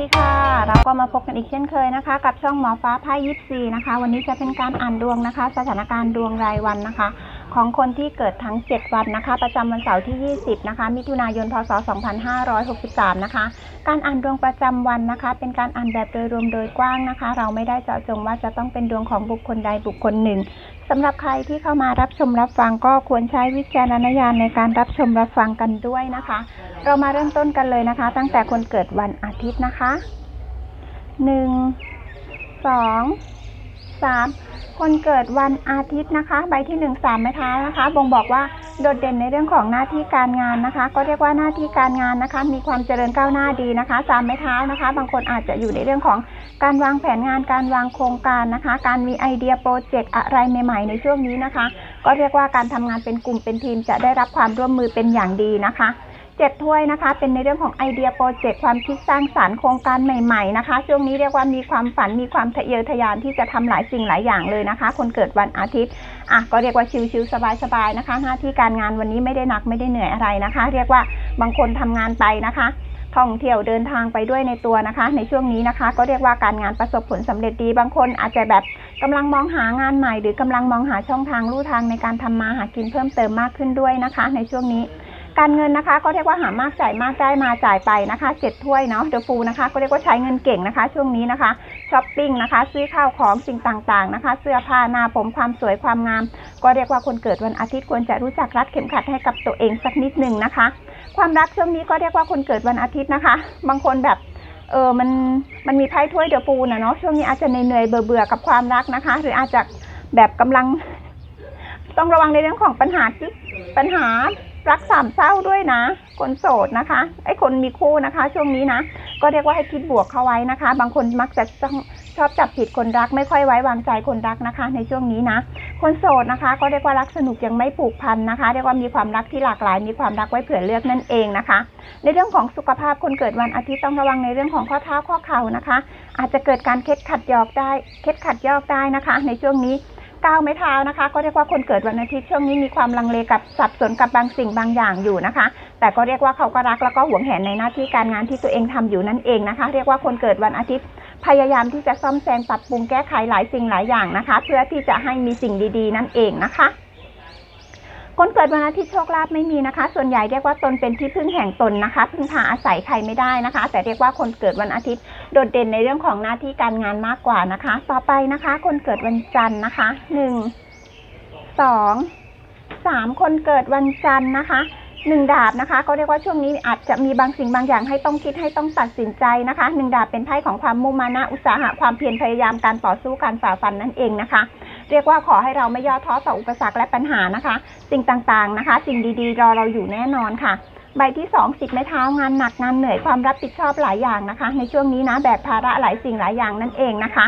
ดีค่ะ เราก็มาพบกันอีกเช่นเคยนะคะ กับช่องหมอฟ้าไพ่ยิปซีนะคะ วันนี้จะเป็นการอ่านดวงนะคะ สถานการณ์ดวงรายวันนะคะ ของคนที่เกิดทั้ง 7 วันนะคะ ประจำวันเสาร์ที่ 20 นะคะ มิถุนายน พศ 2563 นะคะ การอ่านดวงประจำวันนะคะ เป็นการอ่านแบบโดยรวมโดยกว้างนะคะ เราไม่ได้เจาะจงว่าจะต้องเป็นดวงของบุคคลใดบุคคลหนึ่งสำหรับใครที่เข้ามารับชมรับฟังก็ควรใช้วิจารณญาณในการรับชมรับฟังกันด้วยนะคะ เรามาเริ่มต้นกันเลยนะคะ ตั้งแต่คนเกิดวันอาทิตย์นะคะหนึ่ งสองสามคนเกิดวันอาทิตย์นะคะ ใบที่หนึ่งสามไม้เท้านะคะ บ่งบอกว่าโดดเด่นในเรื่องของหน้าที่การงานนะคะ ก็เรียกว่าหน้าที่การงานนะคะ มีความเจริญก้าวหน้าดีนะคะสามไม้เท้านะคะ บางคนอาจจะอยู่ในเรื่องของการวางแผนงานการวางโครงการนะคะ การมีไอเดียโปรเจกต์อะไรใหม่ๆในช่วงนี้นะคะ ก็เรียกว่าการทำงานเป็นกลุ่มเป็นทีมจะได้รับความร่วมมือเป็นอย่างดีนะคะ เจ็ดถ้วยนะคะ เป็นในเรื่องของไอเดียโปรเจกต์ความคิดสร้างสารรค์โครงการใหม่ๆนะคะ ช่วงนี้เรียกว่ามีความฝันมีความทะเยอทะยานที่จะทำหลายสิ่งหลายอย่างเลยนะคะ คนเกิดวันอาทิตย์อะก็เรียกว่าชิวๆสบายๆนะคะ หน้าที่การงานวันนี้ไม่ได้หนักไม่ได้เหนื่อยอะไรนะคะ เรียกว่าบางคนทำงานไปนะคะท่องเที่ยวเดินทางไปด้วยในตัวนะคะ ในช่วงนี้นะคะ ก็เรียกว่าการงานประสบผลสำเร็จดีบางคนอาจจะแบบกำลังมองหางานใหม่ หรือกำลังมองหาช่องทางลู่ทางในการทำมาหากินเพิ่มเติมมากขึ้นด้วยนะคะ ในช่วงนี้ การเงินนะคะ ก็เรียกว่าหามากจ่ายมากได้มาจ่ายไปนะคะเจ็ดถ้วยเนาะเดอะฟูนะคะ ก็เรียกว่าใช้เงินเก่งนะคะ ช่วงนี้นะคะช้อปปิ้งนะคะ ซื้อข้าวของสิ่งต่างๆนะคะ เสื้อผ้าหน้าผมความสวยความงาม ก็เรียกว่าคนเกิดวันอาทิตย์ควรจะรู้จักรัดเข็มขัดให้กับตัวเองสักนิดหนึ่งนะคะ ความรักช่วงนี้ก็เรียกว่าคนเกิดวันอาทิตย์นะคะ บางคนแบบเออมันมันมีไพ่ถ้วยเดอะฟูนะเนาะช่วงนี้อาจจะเหนื่อยเบื่อกับความรักนะคะ หรืออาจจะแบบกำลัง ต้องระวังในเรื่องของปัญหาที่ปัญหา รักสามเศร้าด้วยนะ คนโสดนะคะไอ้คนมีคู่นะคะ ช่วงนี้นะ ก็เรียกว่าให้คิดบวกเข้าไว้นะคะ บางคนมักจะชอบจับผิดคนรักไม่ค่อยไว้วางใจคนรักนะคะ ในช่วงนี้นะ คนโสดนะคะ ก็เรียกว่ารักสนุกยังไม่ผูกพันนะคะ เรียกว่ามีความรักที่หลากหลาย มีความรักไว้เผื่อเลือกนั่นเองนะคะ ในเรื่องของสุขภาพคนเกิดวันอาทิตย์ต้องระวังในเรื่องของข้อเท้าข้อเข่านะคะ อาจจะเกิดการเคล็ดขัดยอกได้เคล็ดขัดยอกได้นะคะ ในช่วงนี้ ก้าวไม้เท้านะคะ ก็เรียกว่าคนเกิดวันอาทิตย์ช่วงนี้มีความลังเลกับสับสนกับบางสิ่งบางอย่างอยู่นะคะ แต่ก็เรียกว่าเขาก็รักแล้วก็หวงแหนในหน้าที่การงานที่ตัวเองทำอยู่นั่นเองนะคะ เรียกว่าคนเกิดวันอาทิตย์ พยายามที่จะซ่อมแซมปรับปรุงแก้ไขหลายสิ่งหลายอย่างนะคะ เพื่อที่จะให้มีสิ่งดี ๆ นั่นเองนะคะ คนเกิดวันอาทิตย์โชคลาภไม่มีนะคะ ส่วนใหญ่เรียกว่าตนเป็นที่พึ่งแห่งตนนะคะ พึ่งพาอาศัยใครไม่ได้นะคะ แต่เรียกว่าคนเกิดวันอาทิตย์โดดเด่นในเรื่องของหน้าที่การงานมากกว่านะคะ ต่อไปนะคะ คนเกิดวันจันทร์นะคะหนึ่งสองสามคนเกิดวันจันทร์นะคะหนึ่งดาบนะคะก็เรียกว่าช่วงนี้อาจจะมีบางสิ่งบางอย่างให้ต้องคิดให้ต้องตัดสินใจนะคะหนึ่งดาบเป็นไพ่ของความมุ่งมานะอุตสาหะความเพียรพยายามการต่อสู้การฝ่าฟันนั่นเองนะคะ เรียกว่าขอให้เราไม่ย่อท้อต่ออุปสรรคและปัญหานะคะ สิ่งต่างๆนะคะ สิ่งดีๆ รอเราอยู่แน่นอนค่ะ ใบที่สองสิบไม้เท้างานหนักงานเหนื่อยความรับผิดชอบหลายอย่างนะคะ ในช่วงนี้นะแบกภาระหลายสิ่งหลายอย่างนั่นเองนะคะ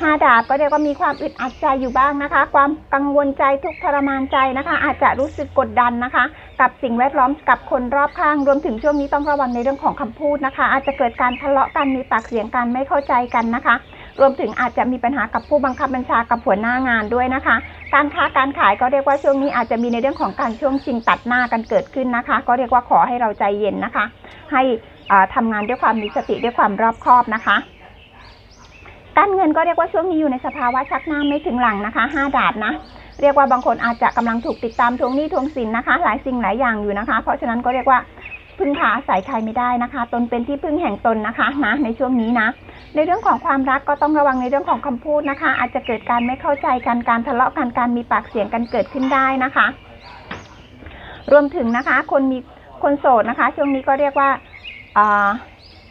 ห้าดาบก็เรียกว่ามีความอึดอัดใจอยู่บ้างนะคะ ความกังวลใจทุกทรมานใจนะคะ อาจจะรู้สึกกดดันนะคะ กับสิ่งแวดล้อมกับคนรอบข้างรวมถึงช่วงนี้ต้องระวังในเรื่องของคำพูดนะคะ อาจจะเกิดการทะเลาะกันมีปากเสียงกันไม่เข้าใจกันนะคะ รวมถึงอาจจะมีปัญหากับผู้บังคับบัญชากับหัวหน้างานด้วยนะคะ การค้าการขายก็เรียกว่าช่วงนี้อาจจะมีในเรื่องของการช่วงชิงตัดหน้ากันเกิดขึ้นนะคะ ก็เรียกว่าขอให้เราใจเย็นนะคะ ให้อ่าทำงานด้วยความมีสติด้วยความรอบคอบนะคะการเงินก็เรียกว่าช่วงนี้อยู่ในสภาวะชักหน้าไม่ถึงหลังนะคะห้าดาบนะ เรียกว่าบางคนอาจจะกำลังถูกติดตามทวงหนี้ทวงสินนะคะ หลายสิ่งหลายอย่างอยู่นะคะ เพราะฉะนั้นก็เรียกว่า พึ่งพาอาศัยใครไม่ได้นะคะ ตนเป็นที่พึ่งแห่งตนนะคะนะในช่วงนี้นะ ในเรื่องของความรักก็ต้องระวังในเรื่องของคำพูดนะคะ อาจจะเกิดการไม่เข้าใจกันการทะเลาะกันการมีปากเสียงกันเกิดขึ้นได้นะคะ รวมถึงนะคะ คนมีคนโสดนะคะ ช่วงนี้ก็เรียกว่าอ่า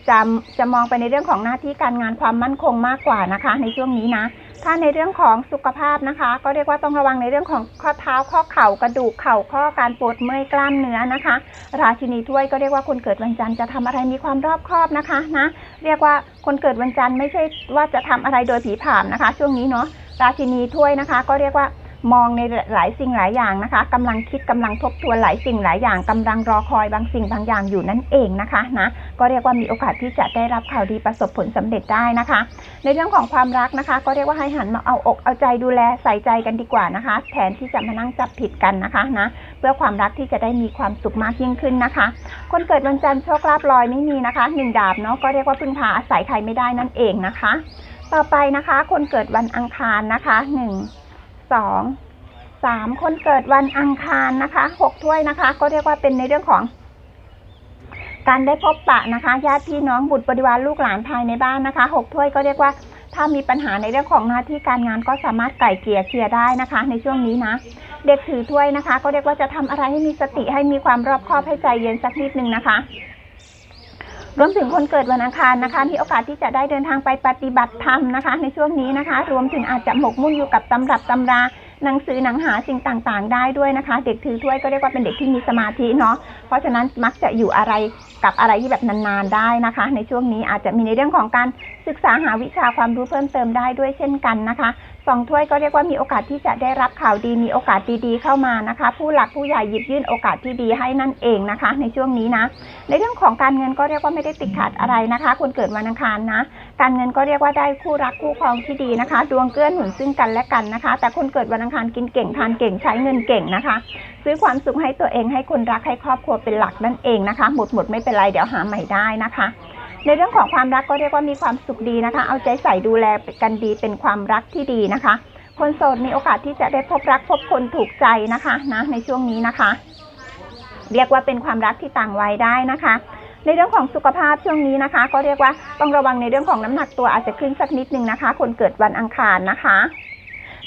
จะจะมองไปในเรื่องของหน้าที่การงานความมั่นคงมากกว่านะคะ ในช่วงนี้นะ ถ้าในเรื่องของสุขภาพนะคะ ก็เรียกว่าต้องระวังในเรื่องของข้อเท้าข้อเข่ากระดูกเข่าข้อการปวดเมื่อยกล้ามเนื้อนะคะ ราชินีถ้วยก็เรียกว่าคนเกิดวันจันทร์จะทำอะไรมีความรอบคอบนะคะนะเรียกว่าคนเกิดวันจันทร์ไม่ใช่ว่าจะทำอะไรโดยผีผ่ามนะคะ ช่วงนี้เนาะราชินีถ้วยนะคะ ก็เรียกว่า มองในหลายสิ่งหลายอย่างนะคะกำลังคิดกำลังทบทวนหลายสิ่งหลายอย่างกำลังรอคอยบางสิ่งบางอย่างอยู่นั่นเองนะคะนะก็เรียกว่ามีโอกาสที่จะได้รับข่าวดีประสบผลสำเร็จได้นะคะ ในเรื่องของความรักนะคะ ก็เรียกว่าให้หันมาเอาอกเอาใจดูแลใส่ใจกันดีกว่านะคะ แทนที่จะมานั่งจับผิดกันนะคะนะเพื่อความรักที่จะได้มีความสุขมากยิ่งขึ้นนะคะ คนเกิดวันจันทร์โชคลาภลอยไม่มีนะคะหนึ่งดาบเนาะก็เรียกว่าพึ่งพาอาศัยใครไม่ได้นั่นเองนะคะ ต่อไปนะคะ คนเกิดวันอังคารนะคะหนึ่ง สองสามคนเกิดวันอังคารนะคะหกถ้วยนะคะ ก็เรียกว่าเป็นในเรื่องของ การได้พบปะนะคะญาติพี่น้องบุตรบริวารลูกหลานภายในบ้านนะคะหกถ้วยก็เรียกว่า ถ้ามีปัญหาในเรื่องของหน้าที่การงานก็สามารถไกล่เกลี่ยเคลียร์ได้นะคะ ในช่วงนี้นะ เด็กถือถ้วยนะคะ ก็เรียกว่าจะทำอะไรให้มีสติให้มีความรอบคอบให้ใจเย็นสักนิดนึงนะคะ รวมถึงคนเกิดวันอังคารนะคะ มีโอกาสที่จะได้เดินทางไปปฏิบัติธรรมนะคะ ในช่วงนี้นะคะ รวมถึงอาจจะหมกมุ่นอยู่กับตำรับตำราหนังสือหนังหาสิ่งต่างๆ ได้ด้วยนะคะ เด็กถือถ้วยก็เรียกว่าเป็นเด็กที่มีสมาธิเนาะเพราะฉะนั้นมักจะอยู่อะไรกับอะไรที่แบบนานๆได้นะคะ ในช่วงนี้อาจจะมีในเรื่องของการศึกษาหาวิชาความรู้เพิ่มเติมได้ด้วยเช่นกันนะคะ สองถ้วยก็เรียกว่ามีโอกาสที่จะได้รับข่าวดีมีโอกาสดีๆเข้ามานะคะ ผู้หลักผู้ใหญ่หยิบยื่นโอกาสที่ดีให้นั่นเองนะคะ ในช่วงนี้นะ ในเรื่องของการเงินก็เรียกว่าไม่ได้ติดขัดอะไรนะคะ คนเกิดวันอังคารนะ การเงินก็เรียกว่าได้คู่รักคู่ครองที่ดีนะคะ ดวงเกื้อหนุนซึ่งกันและกันนะคะ แต่คนเกิดวันอังคารกินเก่งทานเก่งใช้เงินเก่งนะคะ ซื้อความสุขให้ตัวเองให้คนรักให้ครอบครัวเป็นหลักนั่นเองนะคะ หมดหมดไม่เป็นไรเดี๋ยวหาใหม่ได้นะคะ ในเรื่องของความรักก็เรียกว่ามีความสุขดีนะคะ เอาใจใส่ดูแลกันดีเป็นความรักที่ดีนะคะ คนโสดมีโอกาสที่จะได้พบรักพบคนถูกใจนะคะนะในช่วงนี้นะคะ เรียกว่าเป็นความรักที่ต่างวัยได้นะคะ ในเรื่องของสุขภาพช่วงนี้นะคะ ก็เรียกว่าต้องระวังในเรื่องของน้ำหนักตัวอาจจะขึ้นสักนิดนึงนะคะ คนเกิดวันอังคารนะคะ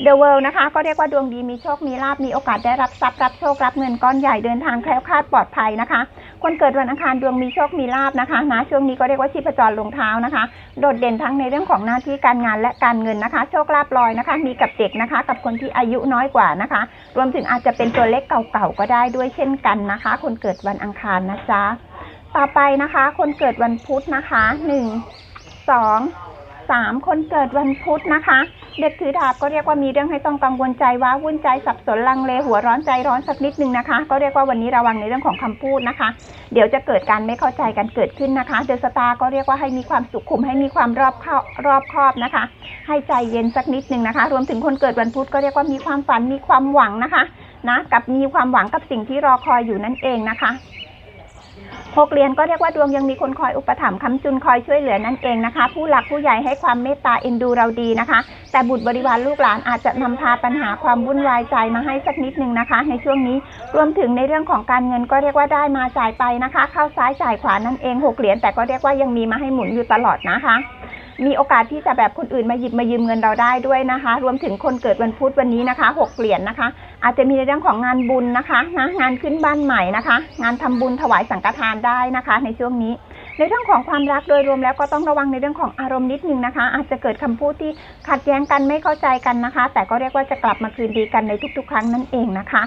The World นะคะ ก็เรียกว่าดวงดีมีโชคมีลาบมีโอกาสได้รับทรัพย์รับโชครับเงินก้อนใหญ่เดินทางแคล้วคลาดปลอดภัยนะคะ คนเกิดวันอังคารดวงมีโชคมีลาบนะคะนะช่วงนี้ก็เรียกว่าชีพจรลงเท้านะคะ โดดเด่นทั้งในเรื่องของหน้าที่การงานและการเงินนะคะ โชคลาภลอยนะคะ มีกับเด็กนะคะ กับคนที่อายุน้อยกว่านะคะ รวมถึงอาจจะเป็นตัวเล็กเก่าๆก็ได้ด้วยเช่นกันนะคะ คนเกิดวันอังคารนะจ๊ะต่อไปนะคะ คนเกิดวันพุธนะคะหนึ่งสองสามคนเกิดวันพุธนะคะ เด็กถือดาบก็เรียกว่ามีเรื่องให้ต้องกังวลใจว้าวุ่นใจสับสนลังเลหัวร้อนใจร้อนสักนิดนึงนะคะ ก็เรียกว่าวันนี้ระวังในเรื่องของคำพูดนะคะ เดี๋ยวจะเกิดการไม่เข้าใจกันเกิดขึ้นนะคะเดอะสตาร์ก็เรียกว่าให้มีความสุขุมให้มีความรอบคอบรอบครอบนะคะ ให้ใจเย็นสักนิดนึงนะคะ รวมถึงคนเกิดวันพุธก็เรียกว่ามีความฝันมีความหวังนะคะนะกับมีความหวังกับสิ่งที่รอคอยอยู่นั่นเองนะคะ หกเหรียญก็เรียกว่าดวงยังมีคนคอยอุปถัมภ์ค้ำจุนคอยช่วยเหลือนั่นเองนะคะ ผู้หลักผู้ใหญ่ให้ความเมตตาเอ็นดูเราดีนะคะ แต่บุตรบริวารลูกหลานอาจจะนำพาปัญหาความวุ่นวายใจมาให้สักนิดนึงนะคะ ในช่วงนี้รวมถึงในเรื่องของการเงินก็เรียกว่าได้มาจ่ายไปนะคะ เข้าซ้ายจ่ายขวานั่นเองหกเหรียญแต่ก็เรียกว่ายังมีมาให้หมุนอยู่ตลอดนะคะ มีโอกาสที่จะแบบคนอื่นมาหยิบมายืมเงินเราได้ด้วยนะคะ รวมถึงคนเกิดวันพุธวันนี้นะคะหกเหรียญนะคะ อาจจะมีในเรื่องของงานบุญนะคะนะงานขึ้นบ้านใหม่นะคะ งานทำบุญถวายสังฆทานได้นะคะ ในช่วงนี้ในเรื่องของความรักโดยรวมแล้วก็ต้องระวังในเรื่องของอารมณ์นิดนึงนะคะ อาจจะเกิดคำพูดที่ขัดแย้งกันไม่เข้าใจกันนะคะ แต่ก็เรียกว่าจะกลับมาคืนดีกันในทุก ๆ ครั้งนั่นเองนะคะ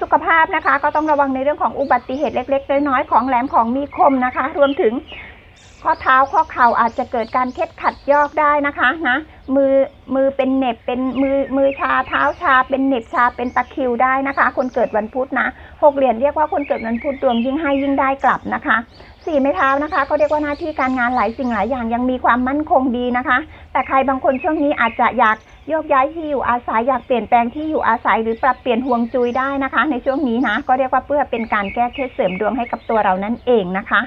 สุขภาพนะคะ ก็ต้องระวังในเรื่องของอุบัติเหตุเล็ก ๆ น้อยๆของแหลมของมีคมนะคะ รวมถึง ข้อเท้าข้อเข่าอาจจะเกิดการเคล็ดขัดยอกได้นะคะนะมือมือเป็นเหน็บเป็นมือมือชาเท้าชา เป็นเหน็บชาเป็นตะคิวได้นะคะ คนเกิดวันพุธนะหกเหรียญเรียกว่าคนเกิดวันพุธดวงยิ่งให้ยิ่งได้กลับนะคะสี่ไม้เท้านะคะก็เรียกว่าหน้าที่การงานหลายสิ่งหลายอย่างยังมีความมั่นคงดีนะคะ แต่ใครบางคนช่วงนี้อาจจะอยากโยกย้ายที่อยู่อาศัยอยากเปลี่ยนแปลงที่อยู่อาศัยหรือปรับเปลี่ยนห่วงจุยได้นะคะ ในช่วงนี้นะก็เรียกว่าเพื่อเป็นการแก้เคล็ดเสริมดวงให้กับตัวเรานั่นเองนะคะ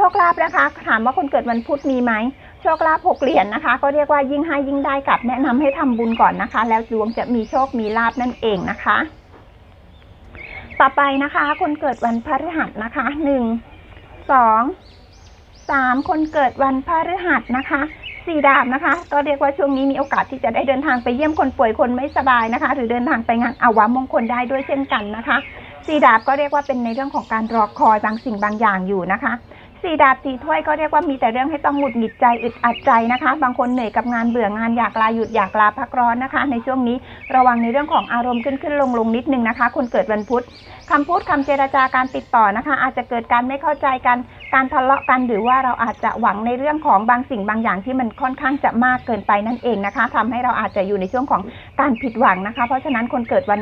โชคลาภนะคะ ถามว่าคนเกิดวันพุธมีไหมโชคลาภหกเหรียญนะคะ ก็เรียกว่ายิ่งให้ยิ่งได้กลับแนะนำให้ทำบุญก่อนนะคะ แล้วดวงจะมีโชคมีลาภนั่นเองนะคะ ต่อไปนะคะ คนเกิดวันพฤหัสนะคะหนึ่งสองสามคนเกิดวันพฤหัสนะคะสี่ดาบนะคะ ก็เรียกว่าช่วงนี้มีโอกาสที่จะได้เดินทางไปเยี่ยมคนป่วยคนไม่สบายนะคะ หรือเดินทางไปงานอาวามงคลได้ด้วยเช่นกันนะคะสี่ดาบก็เรียกว่าเป็นในเรื่องของการรอคอยบางสิ่งบางอย่างอยู่นะคะ สี่ดาบสี่ถ้วยก็เรียกว่ามีแต่เรื่องให้ต้องหงุดหงิดใจอึดอัดใจนะคะ บางคนเหนื่อยกับงานเบื่องานอยากลาหยุดอยากลาพักร้อนนะคะ ในช่วงนี้ระวังในเรื่องของอารมณ์ขึ้นขึ้นลงลงนิดนึงนะคะ คนเกิดวันพุธคำพูดคำเจรจาการติดต่อนะคะ อาจจะเกิดการไม่เข้าใจกันการทะเลาะกันหรือว่าเราอาจจะหวังในเรื่องของบางสิ่งบางอย่างที่มันค่อนข้างจะมากเกินไปนั่นเองนะคะทำให้เราอาจจะอยู่ในช่วงของการผิดหวังนะคะ เพราะฉะนั้นคนเกิดวัน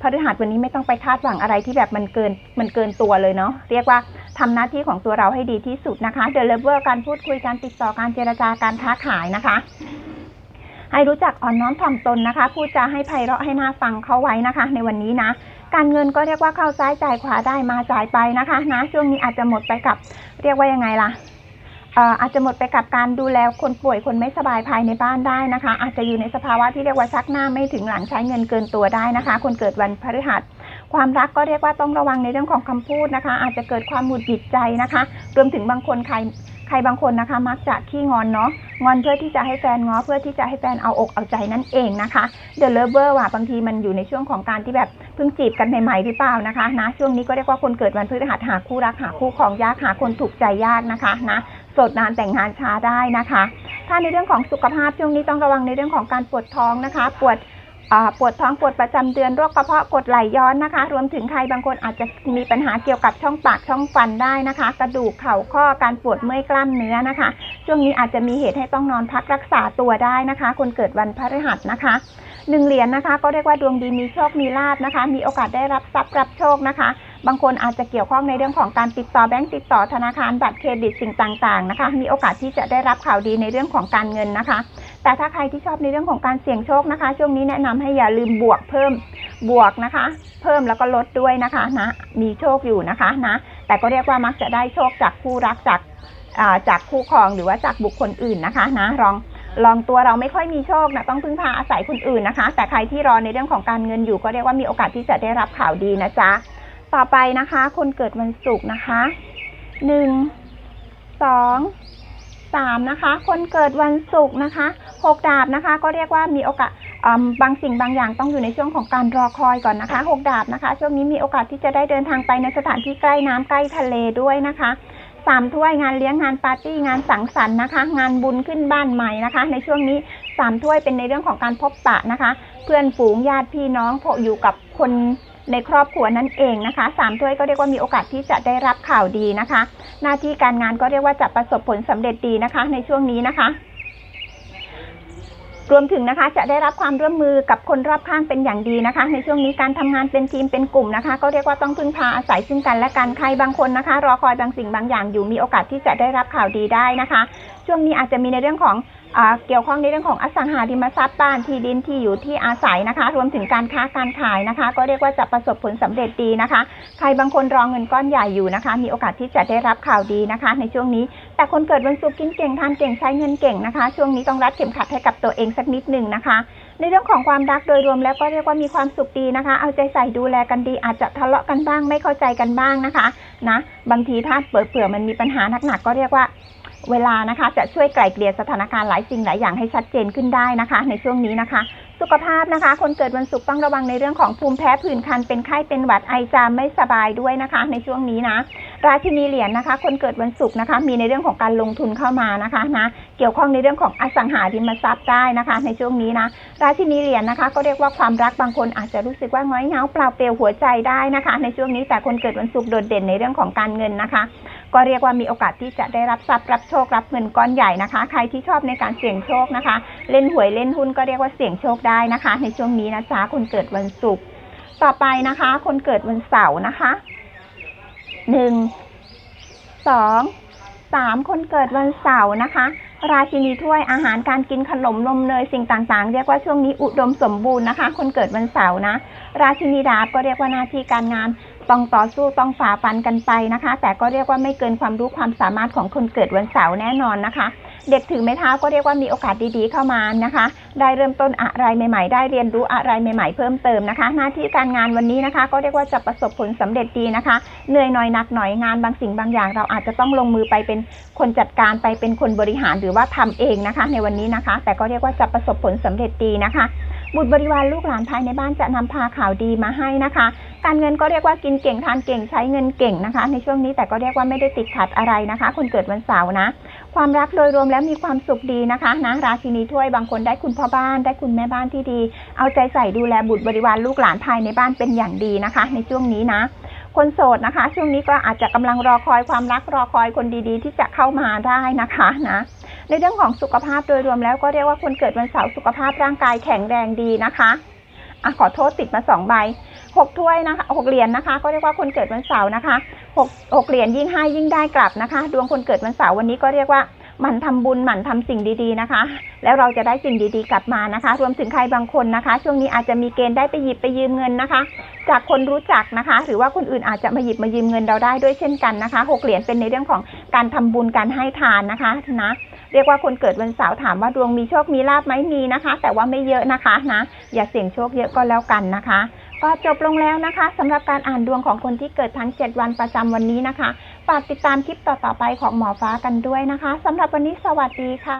พฤหัสวันนี้ไม่ต้องไปคาดหวังอะไรที่แบบมันเกินมันเกินตัวเลยเนาะเรียกว่าทำหน้าที่ของตัวเราให้ดีที่สุดนะคะเดลเวอร์การพูดคุยการติดต่อการเจรจาการค้าขายนะคะให้รู้จักอ่อนน้อมถ่อมตนนะคะ พูดจาให้ไพเราะให้น่าฟังเข้าไว้นะคะ ในวันนี้นะ การเงินก็เรียกว่าเข้าซ้ายจ่ายขวาได้มาจ่ายไปนะคะนะช่วงนี้อาจจะหมดไปกับ เรียกว่ายังไงล่ะ อาจจะหมดไปกับการดูแลคนป่วยคนไม่สบายภายในบ้านได้นะคะ อาจจะอยู่ในสภาวะที่เรียกว่าชักหน้าไม่ถึงหลังใช้เงินเกินตัวได้นะคะ คนเกิดวันพฤหัสความรักก็เรียกว่าต้องระวังในเรื่องของคำพูดนะคะ อาจจะเกิดความหงุดหงิดใจนะคะ รวมถึงบางคนใครใครบางคนนะคะ มักจะขี้งอนเนาะงอนเพื่อที่จะให้แฟนง้อเพื่อที่จะให้แฟนเอาอกเอาใจนั่นเองนะคะเดอะเลเวอร์ว่ะบางทีมันอยู่ในช่วงของการที่แบบเพิ่งจีบกันใหม่ๆหรือเปล่านะคะนะช่วงนี้ก็เรียกว่าคนเกิดวันพฤหัสหาคู่รักหาคู่ครองยากหาคนถูกใจยากนะคะนะ โสดนานแต่งงานช้าได้นะคะ ถ้าในเรื่องของสุขภาพช่วงนี้ต้องระวังในเรื่องของการปวดท้องนะคะ ปวดปวดท้องปวดประจำเดือนโรคกระเพาะกดไหลย้อนนะคะ รวมถึงใครบางคนอาจจะมีปัญหาเกี่ยวกับช่องปากช่องฟันได้นะคะ กระดูกเข่าข้อการปวดเมื่อยกล้ามเนื้อนะคะ ช่วงนี้อาจจะมีเหตุให้ต้องนอนพักรักษาตัวได้นะคะ คนเกิดวันพฤหัสนะคะหนึ่งเหรียญนะคะ ก็เรียกว่าดวงดีมีโชคมีลาบนะคะ มีโอกาสได้รับทรัพย์รับโชคนะคะ บางคนอาจจะเกี่ยวข้องในเรื่องของการติดต่อแบงก์ติดต่อธนาคารบัตรเครดิตสิ่งต่างๆนะคะ มีโอกาสที่จะได้รับข่าวดีในเรื่องของการเงินนะคะ แต่ถ้าใครที่ชอบในเรื่องของการเสี่ยงโชคนะคะ ช่วงนี้แนะนำให้อย่าลืมบวกเพิ่มบวกนะคะ เพิ่มแล้วก็ลดด้วยนะคะนะมีโชคอยู่นะคะนะแต่ก็เรียกว่ามักจะได้โชคจากคู่รักจากอ่าจากคู่ครองหรือว่าจากบุคคลอื่นนะคะนะลองลองตัวเราไม่ค่อยมีโชคนะต้องพึ่งพาอาศัยคนอื่นนะคะ แต่ใครที่รอในเรื่องของการเงินอยู่ก็เรียกว่ามีโอกาสที่จะได้รับข่าวดีนะจ๊ะ ต่อไปนะคะ คนเกิดวันศุกร์นะคะหนึ่งสองสามนะคะ คนเกิดวันศุกร์นะคะหกดาบนะคะ ก็เรียกว่ามีโอกาสบางสิ่งบางอย่างต้องอยู่ในช่วงของการรอคอยก่อนนะคะหกดาบนะคะ ช่วงนี้มีโอกาสที่จะได้เดินทางไปในสถานที่ใกล้น้ำใกล้ทะเลด้วยนะคะสามถ้วยงานเลี้ยงงานปาร์ตี้งานสังสรรค์นะคะ งานบุญขึ้นบ้านใหม่นะคะ ในช่วงนี้สามถ้วยเป็นในเรื่องของการพบปะนะคะ เพื่อนฝูงญาติพี่น้องพบอยู่กับคน ในครอบครัวนั่นเองนะคะสามถ้วยก็เรียกว่ามีโอกาสที่จะได้รับข่าวดีนะคะ หน้าที่การงานก็เรียกว่าจะประสบผลสำเร็จดีนะคะ ในช่วงนี้นะคะรวมถึงนะคะจะได้รับความร่วมมือกับคนรอบข้างเป็นอย่างดีนะคะ ในช่วงนี้การทำงานเป็นทีมเป็นกลุ่มนะคะ ก็เรียกว่าต้องพึ่งพาอาศัยซึ่งกันและกันใครบางคนนะคะ รอคอยบางสิ่งบางอย่างอยู่มีโอกาสที่จะได้รับข่าวดีได้นะคะ ช่วงนี้อาจจะมีในเรื่องของ เกี่ยวข้องในเรื่องของอสังหาริมทรัพย์บ้านที่ดินที่อยู่ที่อาศัยนะคะ รวมถึงการค้าการขายนะคะ ก็เรียกว่าจะประสบผลสำเร็จดีนะคะ ใครบางคนรอเงินก้อนใหญ่อยู่นะคะ มีโอกาสที่จะได้รับข่าวดีนะคะ ในช่วงนี้ แต่คนเกิดวันศุกร์กินเก่งทานเก่งใช้เงินเก่งนะคะ ช่วงนี้ต้องรัดเข็มขัดให้กับตัวเองสักนิดหนึ่งนะคะในเรื่องของความรักโดยรวมแล้วก็เรียกว่ามีความสุขดีนะคะ เอาใจใส่ดูแลกันดี อาจจะทะเลาะกันบ้างไม่เข้าใจกันบ้างนะคะ นะ บางทีถ้าเปิดเผื่อมันมีปัญหาหนักๆก็เรียกว่า เวลานะคะ จะช่วยไกล่เกลี่ยสถานการณ์หลายสิ่งหลายอย่างให้ชัดเจนขึ้นได้นะคะ ในช่วงนี้นะคะ สุขภาพนะคะ คนเกิดวันศุกร์ต้องระวังในเรื่องของภูมิแพ้ผื่นคันเป็นไข้เป็นหวัดไอจามไม่สบายด้วยนะคะ ในช่วงนี้นะ ราชินีเหรียญนะคะ คนเกิดวันศุกร์นะคะ มีในเรื่องของการลงทุนเข้ามานะคะนะเกี่ยวข้องในเรื่องของอสังหาริมทรัพย์ได้นะคะ ในช่วงนี้นะ ราชินีเหรียญนะคะ ก็เรียกว่าความรักบางคนอาจจะรู้สึกว่าง้อยเงาเปล่าเปลี่ยวหัวใจได้นะคะ ในช่วงนี้แต่คนเกิดวันศุกร์โดดเด่นในเรื่องของการเงินนะคะ ก็เรียกว่ามีโอกาสที่จะได้รับทรัพย์รับโชครับเงินก้อนใหญ่นะคะ ใครที่ชอบในการเสี่ยงโชคนะคะ เล่นหวยเล่นหุ้นก็เรียกว่าเสี่ยงโชคได้นะคะ ในช่วงนี้นะจ๊ะคนเกิดวันศุกร์ต่อไปนะคะ คนเกิดวันเสาร์นะคะหนึ่งสองสามคนเกิดวันเสาร์นะคะ ราชินีถ้วยอาหารการกินขนมนมเนยสิ่งต่างๆ เรียกว่าช่วงนี้อุดมสมบูรณ์นะคะ คนเกิดวันเสาร์นะ ราชินีดาบก็เรียกว่าหน้าที่การงาน ต้องต่อสู้ต้องฝ่าฟันกันไปนะคะ แต่ก็เรียกว่าไม่เกินความรู้ความสามารถของคนเกิดวันเสาร์แน่นอนนะคะ เด็กถือไม้เท้าก็เรียกว่ามีโอกาสดีๆเข้ามานะคะ ได้เริ่มต้นอะไรใหม่ๆ ได้เรียนรู้อะไรใหม่ๆ เพิ่มเติมนะคะ หน้าที่การงานวันนี้นะคะ ก็เรียกว่าจะประสบผลสำเร็จดีนะคะ เหนื่อยหน่อยหนักหน่อยงานบางสิ่งบางอย่าง เราอาจจะต้องลงมือไปเป็นคนจัดการไปเป็นคนบริหารหรือว่าทำเองนะคะ ในวันนี้นะคะ แต่ก็เรียกว่าจะประสบผลสำเร็จดีนะคะ บุตรบริวารลูกหลานภายในบ้านจะนำพาข่าวดีมาให้นะคะ การเงินก็เรียกว่ากินเก่งทานเก่งใช้เงินเก่งนะคะ ในช่วงนี้แต่ก็เรียกว่าไม่ได้ติดขัดอะไรนะคะ คนเกิดวันเสาร์นะ ความรักโดยรวมแล้วมีความสุขดีนะคะนะราชินีถ้วยบางคนได้คุณพ่อบ้านได้คุณแม่บ้านที่ดี เอาใจใส่ดูแลบุตรบริวารลูกหลานภายในบ้านเป็นอย่างดีนะคะ ในช่วงนี้นะคนโสดนะคะ ช่วงนี้ก็อาจจะกำลังรอคอยความรักรอคอยคนดีๆ ที่จะเข้ามาได้นะคะนะ ในเรื่องของสุขภาพโดยรวมแล้วก็เรียกว่าคนเกิดวันเสาร์สุขภาพร่างกายแข็งแรงดีนะคะอะขอโทษติดมาสองใบหกถ้วยนะคะหกเหรียญนะคะ ก็เรียกว่าคนเกิดวันเสาร์นะคะหกหกเหรียญยิ่งให้ยิ่งได้กลับนะคะ ดวงคนเกิดวันเสาร์วันนี้ก็เรียกว่า หมั่นทำบุญหมั่นทำสิ่งดีๆนะคะ แล้วเราจะได้สิ่งดีๆกลับมานะคะ รวมถึงใครบางคนนะคะ ช่วงนี้อาจจะมีเกณฑ์ได้ไปหยิบไปยืมเงินนะคะ จากคนรู้จักนะคะ หรือว่าคนอื่นอาจจะมาหยิบมายืมเงินเราได้ด้วยเช่นกันนะคะหกเหรียญเป็นในเรื่องของการทำบุญการให้ทานนะคะนะเรียกว่าคนเกิดวันเสาร์ถามว่าดวงมีโชคมีลาบไหมมีนะคะ แต่ว่าไม่เยอะนะคะนะอย่าเสี่ยงโชคเยอะก็แล้วกันนะคะก็จบลงแล้วนะคะสำหรับการอ่านดวงของคนที่เกิดทั้ง 7 วันประจำวันนี้นะคะ ฝากติดตามคลิปต่อๆไปของหมอฟ้ากันด้วยนะคะสำหรับวันนี้สวัสดีค่ะ